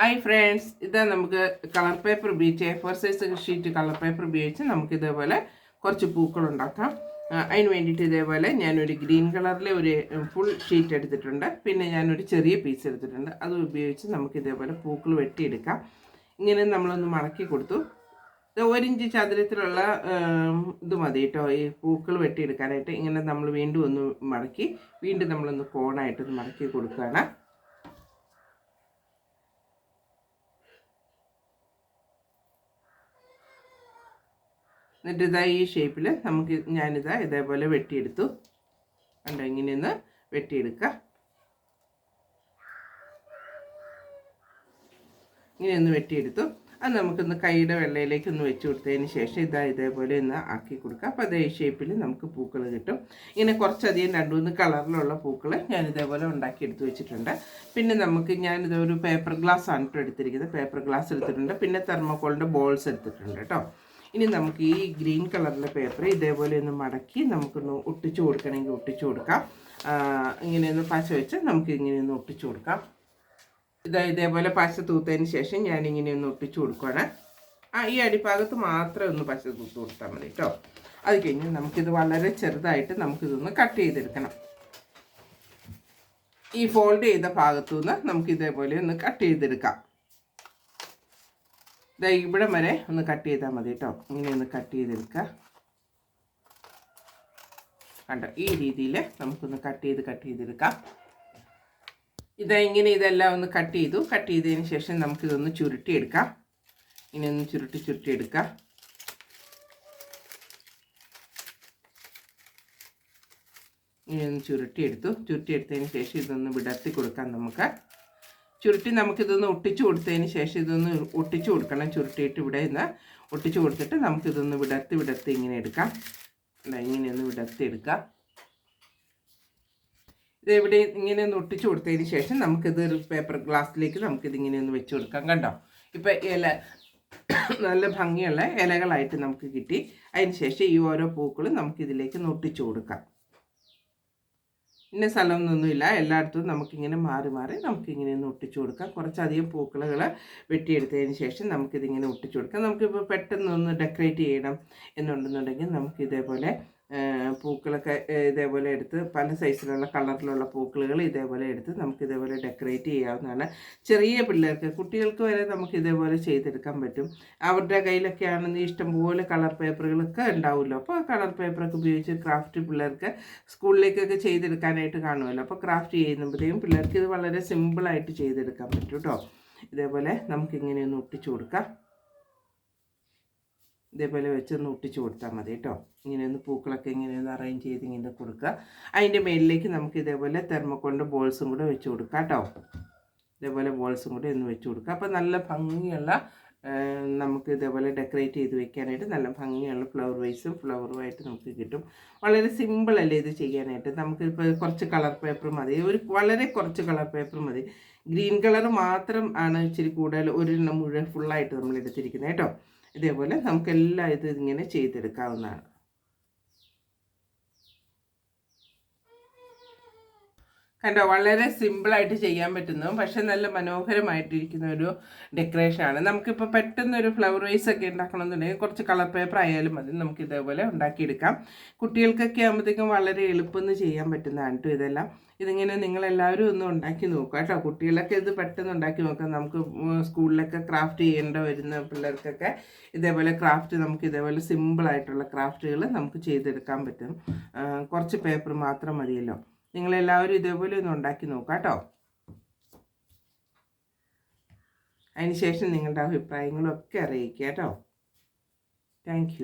Hi friends ഇത് നമുക്ക് colour paper ഉപയോഗിച്ച് A four size sheet colour paper ഉപയോഗിച്ച് നമുക്ക് ഇതേപോലെ കുറച്ച് പൂക്കൾ ഉണ്ടാക്കാം. അതിന് വേണ്ടിയിട്ട് ഇതേപോലെ ഞാനൊരു ഗ്രീൻ കളറിലെ ഒരു ഫുൾ ഷീറ്റ് എടുത്തിട്ടുണ്ട്. പിന്നെ ഞാനൊരു ചെറിയ പീസ് എടുത്തിട്ടുണ്ട്. അത് ഉപയോഗിച്ച് നമുക്ക് ഇതേപോലെ പൂക്കൾ വെട്ടിയെടുക്കാം. ഇങ്ങനെ നമ്മളൊന്ന് മടക്കി കൊടുത്തു. ഇത് ഒരിഞ്ച് ചതുരത്തിലുള്ള ഇത് മതി കേട്ടോ. ഈ പൂക്കൾ വെട്ടിയെടുക്കാനായിട്ട് ഇങ്ങനെ നമ്മൾ വീണ്ടും ഒന്ന് മടക്കി വീണ്ടും നമ്മളൊന്ന് കോണായിട്ടൊന്ന് മടക്കി കൊടുക്കുകയാണ്. എന്നിട്ട് ഇതാ ഈ ഷേപ്പിൽ നമുക്ക് ഞാനിതാ ഇതേപോലെ വെട്ടിയെടുത്തു. കണ്ടോ ഇങ്ങനെയൊന്ന് വെട്ടിയെടുക്കുക ഇങ്ങനെയൊന്ന് വെട്ടിയെടുത്തു. അത് നമുക്കൊന്ന് കൈയുടെ വെള്ളയിലേക്ക് ഒന്ന് വെച്ച് കൊടുത്തതിന് ശേഷം ഇതാ ഇതേപോലെ ഒന്ന് ആക്കി കൊടുക്കുക അപ്പോൾ അതേ ഷേപ്പിൽ നമുക്ക് പൂക്കൾ കിട്ടും. ഇങ്ങനെ കുറച്ചധികം രണ്ട് മൂന്ന് കളറിലുള്ള പൂക്കൾ ഞാൻ ഇതേപോലെ ഉണ്ടാക്കി എടുത്ത് വെച്ചിട്ടുണ്ട്. പിന്നെ നമുക്ക് ഞാനിത് ഒരു പേപ്പർ ഗ്ലാസ് ആണ് കേട്ടോ എടുത്തിരിക്കുന്നത്. പേപ്പർ ഗ്ലാസ് എടുത്തിട്ടുണ്ട്. പിന്നെ തെർമോക്കോളിന്റെ ബോൾസ് എടുത്തിട്ടുണ്ട് കേട്ടോ. ഇനി നമുക്ക് ഈ ഗ്രീൻ കളറിലെ പേപ്പർ ഇതേപോലെ ഒന്ന് മടക്കി നമുക്കൊന്ന് ഒട്ടിച്ചു കൊടുക്കണമെങ്കിൽ ഒട്ടിച്ചു കൊടുക്കാം. ഇങ്ങനെയൊന്ന് പശ വെച്ച് നമുക്ക് ഇങ്ങനെയൊന്ന് ഒട്ടിച്ചു കൊടുക്കാം. ഇതാ ഇതേപോലെ പശ തൂത്തതിന് ശേഷം ഞാൻ ഇങ്ങനെയൊന്ന് ഒട്ടിച്ചു കൊടുക്കുകയാണ് ആ ഈ അടിഭാഗത്ത് മാത്രം ഒന്ന് പശ തൂത്ത് കൊടുത്താൽ മതി കേട്ടോ. അത് കഴിഞ്ഞ് നമുക്കിത് വളരെ ചെറുതായിട്ട് നമുക്കിതൊന്ന് കട്ട് ചെയ്തെടുക്കണം. ഈ ഫോൾഡ് ചെയ്ത ഭാഗത്തു നിന്ന് നമുക്ക് ഇതേപോലെ ഒന്ന് കട്ട് ചെയ്തെടുക്കാം. ദാ ഇവിടെ വരെ ഒന്ന് കട്ട് ചെയ്താൽ മതി കേട്ടോ ഇങ്ങനെ ഒന്ന് കട്ട് ചെയ്തെടുക്കുക കണ്ടോ? ഈ രീതിയിൽ നമുക്കൊന്ന് കട്ട് ചെയ്ത് കട്ട് ചെയ്തെടുക്കാം. ഇതാ ഇങ്ങനെ ഇതെല്ലാം ഒന്ന് കട്ട് ചെയ്തു. കട്ട് ചെയ്തതിന് ശേഷം നമുക്കിതൊന്ന് ചുരുട്ടിയെടുക്കാം. ഇങ്ങനെ ഒന്ന് ചുരുട്ടി ചുരുട്ടിയെടുക്കാം. ഇങ്ങനെ ഒന്ന് ചുരുട്ടിയെടുത്തു. ചുരുട്ടിയെടുത്തതിന് ശേഷം ഇതൊന്ന് വിടർത്തി കൊടുക്കാം നമുക്ക്. ചുരുട്ടി നമുക്കിതൊന്ന് ഒട്ടിച്ചു കൊടുത്തതിന് ശേഷം ഇതൊന്ന് ഒട്ടിച്ചു കൊടുക്കണം. ചുരുട്ടിയിട്ട് ഇവിടെ നിന്ന് ഒട്ടിച്ചു കൊടുത്തിട്ട് നമുക്കിതൊന്ന് വിടർത്തി വിടർത്തി ഇങ്ങനെ എടുക്കാം. ഇങ്ങനെയൊന്ന് വിടർത്തി എടുക്കാം. ഇത് ഇവിടെ ഇങ്ങനെ ഒന്ന് ഒട്ടിച്ചു കൊടുത്തതിന് ശേഷം നമുക്കിത് ഒരു പേപ്പർ ഗ്ലാസ്സിലേക്ക് നമുക്കിത് ഇങ്ങനെ ഒന്ന് വെച്ച് കൊടുക്കാം. കണ്ടോ? ഇപ്പം ഇല നല്ല ഭംഗിയുള്ള ഇലകളായിട്ട് നമുക്ക് കിട്ടി. അതിന് ശേഷം ഈ ഓരോ പൂക്കളും നമുക്കിതിലേക്ക് ഒട്ടിച്ചു കൊടുക്കാം. ഇന്ന സ്ഥലമൊന്നുമില്ല. എല്ലായിടത്തും നമുക്കിങ്ങനെ മാറി മാറി നമുക്കിങ്ങനെ ഒന്ന് ഒട്ടിച്ചു കൊടുക്കാം. കുറച്ചധികം പൂക്കളുകൾ വെട്ടിയെടുത്തതിന് ശേഷം നമുക്കിതിങ്ങനെ ഒട്ടിച്ചു കൊടുക്കാം. നമുക്കിപ്പോൾ പെട്ടെന്ന് ഒന്ന് ഡെക്കറേറ്റ് ചെയ്യണം എന്നുണ്ടെന്നുണ്ടെങ്കിൽ നമുക്ക് ഇതേപോലെ ആ, പൂക്കളൊക്കെ ഇതേപോലെ എടുത്ത് പല സൈസിലുള്ള കളറിലുള്ള പൂക്കളുകൾ ഇതേപോലെ എടുത്ത് നമുക്ക് ഇതേപോലെ ഡെക്കറേറ്റ് ചെയ്യാവുന്നതാണ്. ചെറിയ പിള്ളേർക്ക് കുട്ടികൾക്ക് വരെ നമുക്ക് ഇതേപോലെ ചെയ്തെടുക്കാൻ പറ്റും. അവരുടെ കയ്യിലൊക്കെ ആണെങ്കിൽ ഇഷ്ടംപോലെ കളർ പേപ്പറുകളൊക്കെ ഉണ്ടാവുമല്ലോ. അപ്പോൾ കളർ പേപ്പറൊക്കെ ഉപയോഗിച്ച് ക്രാഫ്റ്റ് പിള്ളേർക്ക് സ്കൂളിലേക്കൊക്കെ ചെയ്തെടുക്കാനായിട്ട് കാണുമല്ലോ. അപ്പോൾ ക്രാഫ്റ്റ് ചെയ്യുമ്പോഴത്തേക്കും പിള്ളേർക്ക് ഇത് വളരെ സിമ്പിളായിട്ട് ചെയ്തെടുക്കാൻ പറ്റും കേട്ടോ ഇതേപോലെ നമുക്കിങ്ങനെ ഒന്ന് ഒട്ടിച്ചു കൊടുക്കാം. ഇതേപോലെ വെച്ച് ഒന്ന് ഒട്ടിച്ചു കൊടുത്താൽ മതി കേട്ടോ. ഇങ്ങനെ ഒന്ന് പൂക്കളൊക്കെ ഇങ്ങനെ ഒന്ന് അറേഞ്ച് ചെയ്ത് ഇങ്ങനെ കൊടുക്കുക. അതിന്റെ മേലിലേക്ക് നമുക്ക് ഇതേപോലെ തെർമോക്കോളിന്റെ ബോൾസും കൂടെ വെച്ച് കൊടുക്കാം കേട്ടോ. ഇതേപോലെ ബോൾസും കൂടെ ഒന്ന് വെച്ച് കൊടുക്കുക. അപ്പോൾ നല്ല ഭംഗിയുള്ള നമുക്ക് ഇതേപോലെ ഡെക്കറേറ്റ് ചെയ്ത് വെക്കാനായിട്ട് നല്ല ഭംഗിയുള്ള ഫ്ലവർ വൈസും ഫ്ലവറുമായിട്ട് നമുക്ക് കിട്ടും. വളരെ സിമ്പിൾ അല്ലേ ഇത് ചെയ്യാനായിട്ട്? നമുക്കിപ്പോൾ കുറച്ച് കളർ പേപ്പർ മതി. ഒരു വളരെ കുറച്ച് കളർ പേപ്പർ മതി. ഗ്രീൻ കളർ മാത്രം ആണ് ഇച്ചിരി കൂടുതൽ ഒരെണ്ണം മുഴുവൻ ഫുള്ളായിട്ട് നമ്മൾ എടുത്തിരിക്കുന്നത് കേട്ടോ. ഇതേപോലെ നമുക്കെല്ലാം ഇത് ഇങ്ങനെ ചെയ്തെടുക്കാവുന്നതാണ്. കണ്ടോ വളരെ സിമ്പിളായിട്ട് ചെയ്യാൻ പറ്റുന്നതും പക്ഷെ നല്ല മനോഹരമായിട്ടിരിക്കുന്ന ഒരു ഡെക്കറേഷനാണ് നമുക്കിപ്പോൾ പെട്ടെന്ന് ഒരു ഫ്ലവർ വൈസ് ഒക്കെ ഉണ്ടാക്കണമെന്നുണ്ടെങ്കിൽ കുറച്ച് കളർ പേപ്പർ ആയാലും മതി. നമുക്ക് ഇതേപോലെ ഉണ്ടാക്കിയെടുക്കാം. കുട്ടികൾക്കൊക്കെ ആകുമ്പോഴത്തേക്കും വളരെ എളുപ്പമെന്ന് ചെയ്യാൻ പറ്റുന്നതാണ് കേട്ടോ ഇതെല്ലാം. ഇതിങ്ങനെ നിങ്ങളെല്ലാവരും ഒന്ന് ഉണ്ടാക്കി നോക്കുക കേട്ടോ. കുട്ടികളൊക്കെ ഇത് പെട്ടെന്ന് ഉണ്ടാക്കി നോക്കാം. നമുക്ക് സ്കൂളിലൊക്കെ ക്രാഫ്റ്റ് ചെയ്യേണ്ട വരുന്ന പിള്ളേർക്കൊക്കെ ഇതേപോലെ ക്രാഫ്റ്റ് നമുക്ക് ഇതേപോലെ സിമ്പിളായിട്ടുള്ള ക്രാഫ്റ്റുകൾ നമുക്ക് ചെയ്തെടുക്കാൻ പറ്റും. കുറച്ച് പേപ്പർ മാത്രം മതിയല്ലോ. നിങ്ങളെല്ലാവരും ഇതേപോലെ ഒന്ന് ഉണ്ടാക്കി നോക്കാം കേട്ടോ. അതിനുശേഷം നിങ്ങളുടെ അഭിപ്രായങ്ങളൊക്കെ അറിയിക്കുക കേട്ടോ. താങ്ക്